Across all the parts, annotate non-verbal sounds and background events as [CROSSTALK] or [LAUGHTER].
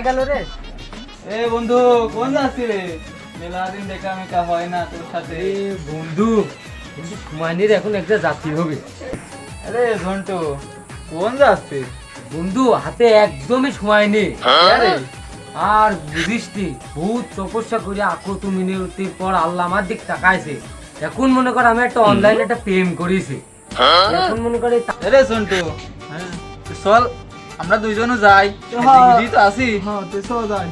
কোথায় গেল রে। এ বন্ধু কোন যাচ্ছি রে? মেলা দিন দেখা মেকা হয় না তোর সাথে। বন্ধু কিন্তু এখন একটা জাতি হবে। আরে ঘন্টু কোন যাচ্ছিস বন্ধু হাতে একদমই সময় নেই। আরে আর বুঝিস বহুত তপস্যা করে আকত মিনতির পর আল্লাহ আমার দিক তাকাইছে। এখন মনে কর আমি একটা অনলাইনে একটা প্রেম করেছি। এখন মনে করে আরে সন্টু হ্যাঁ। চল। আমরা দুইজনও যাই। হ্যাঁ। দিদি তো আসি হ্যাঁ তুই যাই।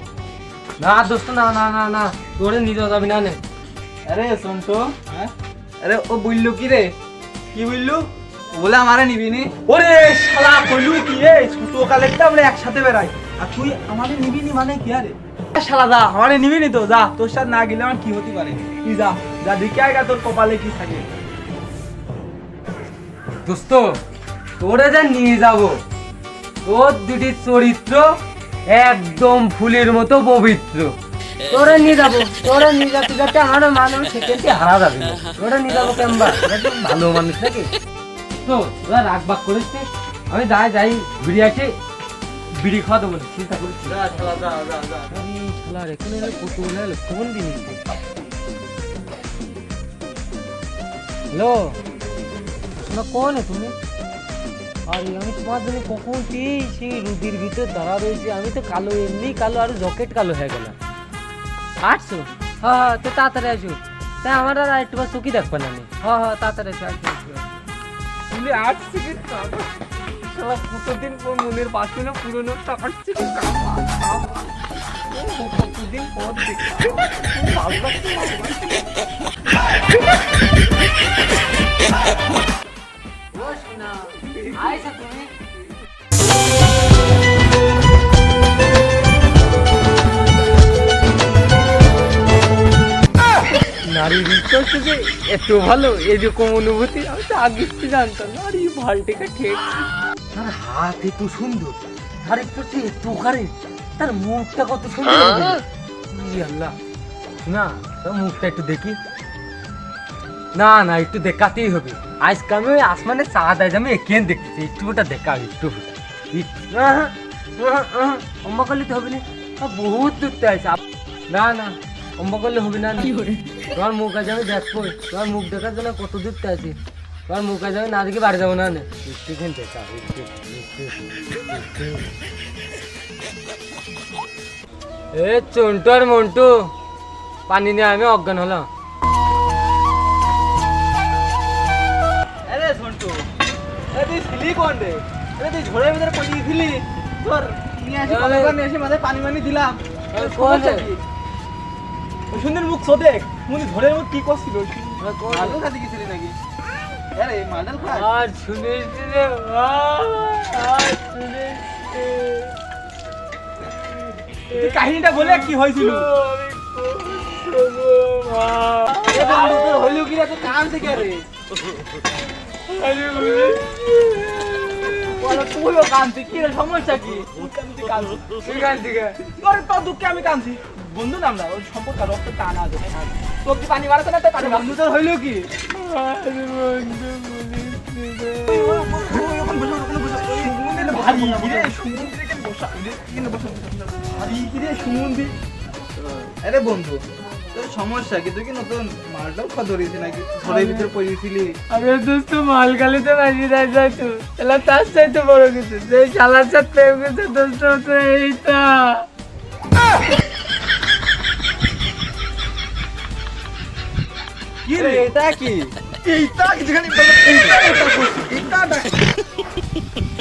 না দোস্ত না না না না। তোরে নিতে যাবি না নে। আরে সন্টু হ্যাঁ? আরে ও বলল কি রে? কি বললু বলে আমারে নিবি নি। ওরে শালা কইলু কি রে? ছোট কালেকটা আমরা একসাথে বেড়াই। আর তুই আমারে নিবি নি মানে কি আরে? শালা যা আমারে নিবি নি তো যা। তোর সাথে না গেলে আমার কি হতে পারে? তুই যা যা দেখে আয়গা তোর কপালে কি থাকে। দোস্ত তোরে যে নিয়ে যাব তোর দুটি চরিত্র একদম ফুলের মতো পবিত্র। তোরে নিয়ে যাব তোরে নিয়ে যাতে যাতে আমার মানুষ সেকেন্ডে হারা যাবে। তোরে নিয়ে যাব কেমবা একদম ভালো মানুষ নাকি? তো তোরা রাগ বাগ করিস আমি যাই যাই বিড়ি আসি বিড়ি খাওয়া দেবো চিন্তা করিস এখানে কত কোন দিন হ্যালো কোন তুমি? আরে আমি তোমার জন্য কখন সেই সেই রুদির ভিতর দাঁড়া রয়েছি? আমি তো কালো এমনি কালো আর জকেট কালো হয়ে গেল আটশো হ্যাঁ হ্যাঁ তো তাড়াতাড়ি আসো। তাই আমার আর একটু বার চকি দেখবেন আমি। হ্যাঁ হ্যাঁ তাড়াতাড়ি আসো আসো আসো। তুই আট সেকেন্ড শালা কতদিন পর মনের পাশে না পুরনো টাকার থেকে কতদিন পর আইসা তুমি নারী বিশ্বাস যে এত ভালো এরকম অনুভূতি আমি তো আগে থেকে জানতাম। না আর ভালটিকে ঠিক। তার হাত এত সুন্দর তার একটু একটু ওখানে তার মুখটা কত সুন্দর। ই আল্লাহ। না তার মুখটা একটু দেখি। না না একটু দেখাতেই হবে। আজকে আমি ওই আসমানে চাঁদ আজ আমি একেন দেখতেছি একটু ওটা দেখা একটু ওটা। অম্বা করলে তো হবে না। বহুত দূরতে আছে না না অম্বা করলে হবে না। তোমার মুখ আজ আমি দেখব তোমার মুখ দেখার জন্য কত দূরতে আছে তোমার মুখ আজ আমি না দেখে বাড়ি যাব না না। একটুখানি দেখা এ চন্টু আর মন্টু পানি নিয়ে আমি অজ্ঞান হলাম। তুই ছিলি কোন রে? আরে তুই ঝড়ের ভিতরে পড়ে গেছিলি। তোর নিয়ে আসি আরে- কবে এসে মাথায় পানি দিলাম। আরে কোন কোন ওই সুন্দর মুখ সো দেখ মুনি ঝড়ের মুখ কি করছিল? কোন খাতে গেছিলি নাকি? আরে মালদাল খা আর শুনিস রে আর শুনিস কাহিনীটা বলে কি হয়েছিল? হইল কি কাম থেকে রে। [LAUGHS] তুইও কাঁদছি কি রে সমস্যা কি? তুই কাঁদছি তোর তোর দুঃখে আমি কাঁদছি। বন্ধু না আমরা ওই সম্পর্ক রক্ত টানা আছে তোর কি পানি মারাতে না পানি বন্ধু তোর হইল কি? আরে বন্ধু তোর সমস্যা কি কি নতুন মালটাও খা ধরিয়েছি নাকি? ঘরের ভিতরে পড়েছিলি আরে দোস্ত মাল গালি তো বাজি দেয় যাই তো। এলা তার চাইতে বড় কিছু যে শালার সাথে প্রেম করছে দোস্ত তো এইটা। কি রে? এটা কি? এইটা কিছুখানি এইটা এইটা করছি এইটা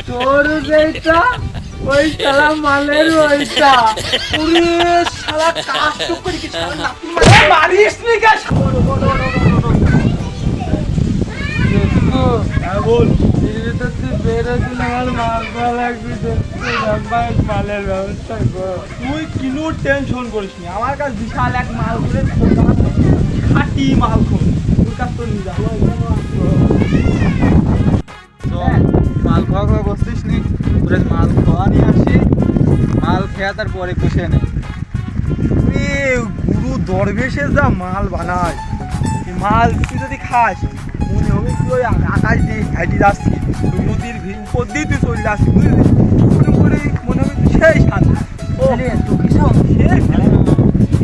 তোর যেটা ওই শালা মালের ওইটা। [LAUGHS] পুরে শালা কাজ করে কি শালা মারিস নি গাছ হ্যাঁ বল। তুই কিনো টেনশন করিস নি। আমার কাছে বিশাল এক মাল করে খাটি মাল খুন তোর কাছ তো নিয়ে যাব তো মাল খাওয়া খাওয়া বসতিস নি? তোরে মাল খাওয়া নিয়ে আসি। মাল খেয়া তারপরে বসে নে। দরবেশের যা মাল বানায় মাল তুই যদি খাস মনে হবে তুই ওই আকাশ দিয়ে হাইটে যাচ্ছি ওই নদীর ভি- উপর দিয়ে তুই চলে যাচ্ছি বুঝলি? মনে করে মনে হবে তুই সেই শান্ত। ও তো কিছু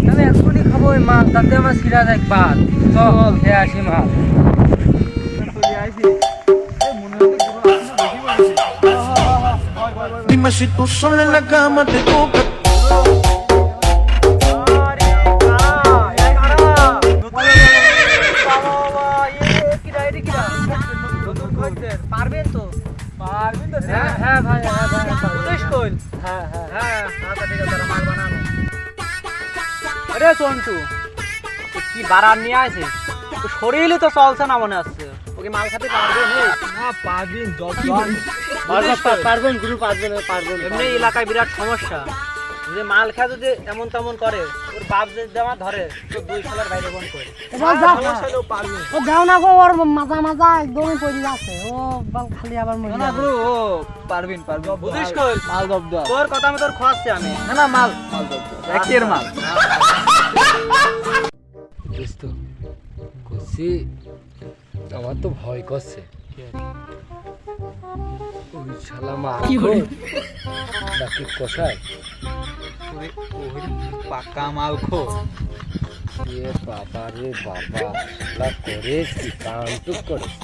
আমি এক্ষুনি খাব ওই মাছ তাতে আমার সিরা দেখ বাদ চল খেয়ে আসি বলছে Dime si tú sola en la cama te toca. হ্যাঁ হ্যাঁ ভাই হ্যাঁ ভাই। উদ্দেশ কইল। হ্যাঁ হ্যাঁ হ্যাঁ আচ্ছা ঠিক আছে মাল বানানো আরে সন্টু কি বারার নিয়ে আছে শরীরই তো চলছে না মনে হচ্ছে। ওকে মাল খাতে পারবে না পারবেন যত পারবেন গুরু পারবেন পারবেন। এমনি এলাকায় বিরাট সমস্যা। যে মাল খেয়ে যদি এমন তেমন করে ওর বাপ যদি আমার ধরে তো দুই সালের বাইরে বন করে। ও যাও না গো ওর মাজা মাজা একদমই পড়ে যাচ্ছে। ও বাল খালি আবার মরে না না ও পারবেন পারবেন। বুঝিস কই? মাল দব। দাও তোর কথা আমি তোর খোয়াচ্ছি আমি। না না মাল। মাল দব দাও একের মাল। দোস্ত আমার তো ভয় করছে। ওই শালা মা ডাকি কষায় পাকা মাল খো এ বাবা রে বাবা শালা করেছ কি কান্টুক করেছ।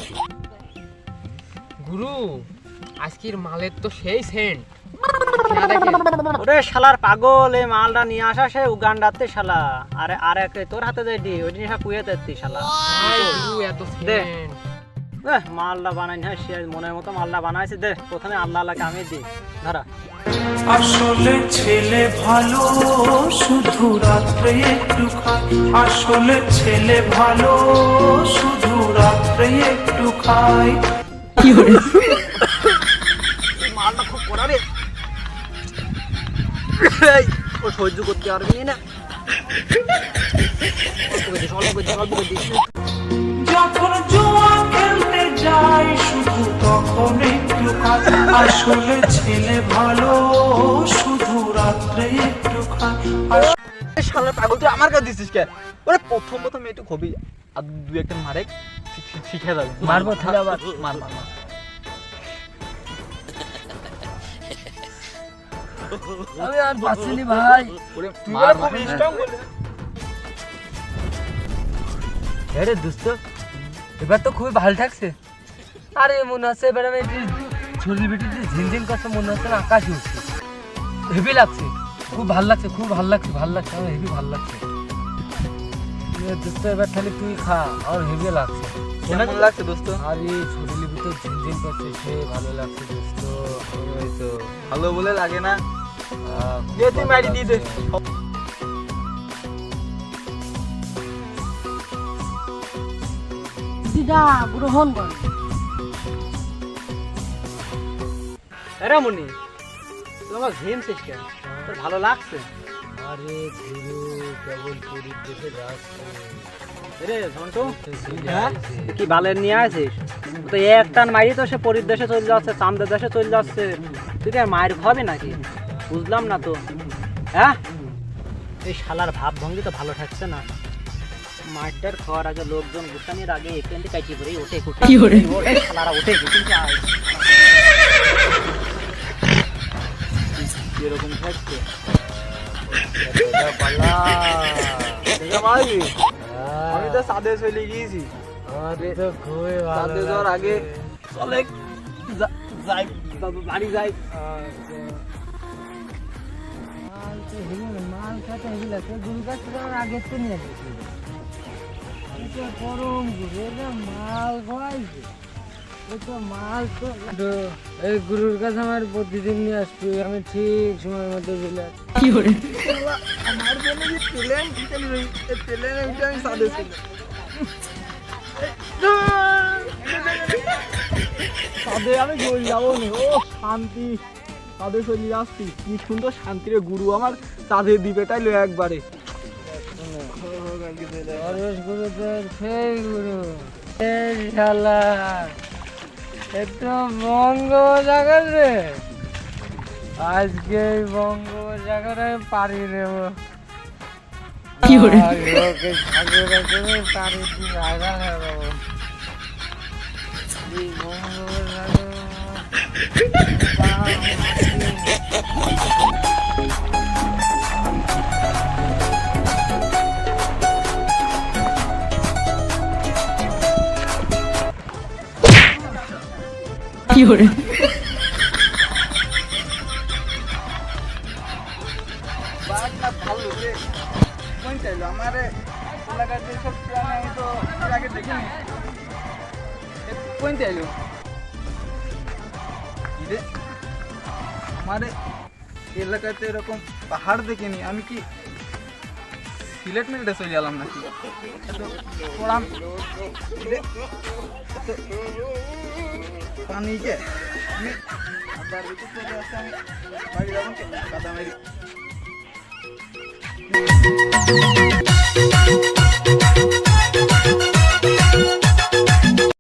গুরু আজকের মালের তো সেই সেন্ট। ওরে শালার পাগল এই মালটা নিয়ে আসা সে উগান্ডাতে শালা। আরে আর তোর হাতে যাই দি ওই জিনিসটা পুয়ে তেত্তি শালা এত সেন্ট। মালটা বানাই না সে মনের মতো মালটা বানাইছে দে প্রথমে আল্লাহ আল্লাহকে আমি দিই ধরা। আসলে ছেলে ভালো শুধু রাত্রে একটু খায় আসলে ছেলে ভালো শুধু রাত্রে একটু খায় মালটা খুব পড়াবে। এই, ও সহ্য করতে পারবি না। অল্প করে দিস, অল্প করে দিস, আসলে ছেলে ভালো শুধু রাত্রে একটু খায়। শালার পাগল তুই আমার কাছে দিছিস কে? ওরে প্রথম প্রথম একটু খবি আর দুই একটা মারে শিখে যাবে। মারবো তাহলে আবার। মার মার মার। আমি আর পাচ্ছিনি ভাই। মার খুব মার। strong আরে দোস্ত এবার তো খুবই ভালো থাকছে। আরে মনে হচ্ছে এবার আমি একটু শরীর বেটি ঝিনঝিন করছে মনে হচ্ছে না আকাশে উঠছে হেভি লাগছে খুব ভালো লাগছে খুব ভালো লাগছে ভালো লাগছে আমার হেভি ভালো লাগছে। দোস্ত এবার তাহলে তুই খা আর হেভি লাগছে। কেমন লাগছে দোস্ত? আর এই শরীরের ভিতর ঝিনঝিন করছে সে ভালো লাগছে দোস্ত। ওই তো ভালো বলে লাগে না। আহ, খুব দে তুই মারি দিয়ে দে গ্রহণ করে। আরে মুনি তুই আমার ঘিনছিস কেন? তোর ভালো লাগছে? আরে গুরু কেবল পুরীর দেশে যাচ্ছে। রে ঝন্টু হ্যাঁ? তুই কি বালের নিয়ে আসিস তো এক টান মারি তো সে পরির দেশে চলে যাচ্ছে চামদের দেশে চলে যাচ্ছে। তুই আর মায়ের খাবি নাকি? বুঝলাম না তো। হ্যাঁ? এই শালার ভাব ভঙ্গি তো ভালো থাকছে না। মাঠটার খাওয়ার আগে লোকজন গুটানির আগে এখান থেকে কাটি পরে ওঠে কুটে ওঠে শালারা ওঠে কিন্তু এরকম থাকছে আমি তো সাদে চলে গিয়েছি সাদে যাওয়ার আগে চলে যাই বাড়ি যাই মাল তো হেভি মাল খাতে লাগছে। গুরু থেকে আগের তো নিয়ে এসেছি। গরম গুরু, এটা মাল খাওয়াইছে। এই গুরুর কাছে আমার প্রতিদিন নিয়ে আসছি আমি ঠিক সময়ের মধ্যে চলে আসছি। আমার জন্য যে প্লেন ইটালি আমি সাদে ছিল সাদে আমি চলে যাব নি ও শান্তি সাদে চলে যাচ্ছি কি সুন্দর শান্তির গুরু আমার চাঁদের দ্বীপেটাই লো একবারে গুরুদেব সেই গুরু এই শালা একটু বঙ্গ জায়গা রে। আজকে এই বঙ্গ জায়গাটা পারি নেব কি করে লোকে সাগরে করে পারি কি চাইলো রে আমার এলাকাতে এরকম পাহাড় দেখিনি আমি কি সিলেট মিলেটে চলে গেলাম নাকি? পড়াম রে, এত পানি যে। আমি আবার ভিতর চলে আসছে আমি বাড়ি যাব কাদা মেরি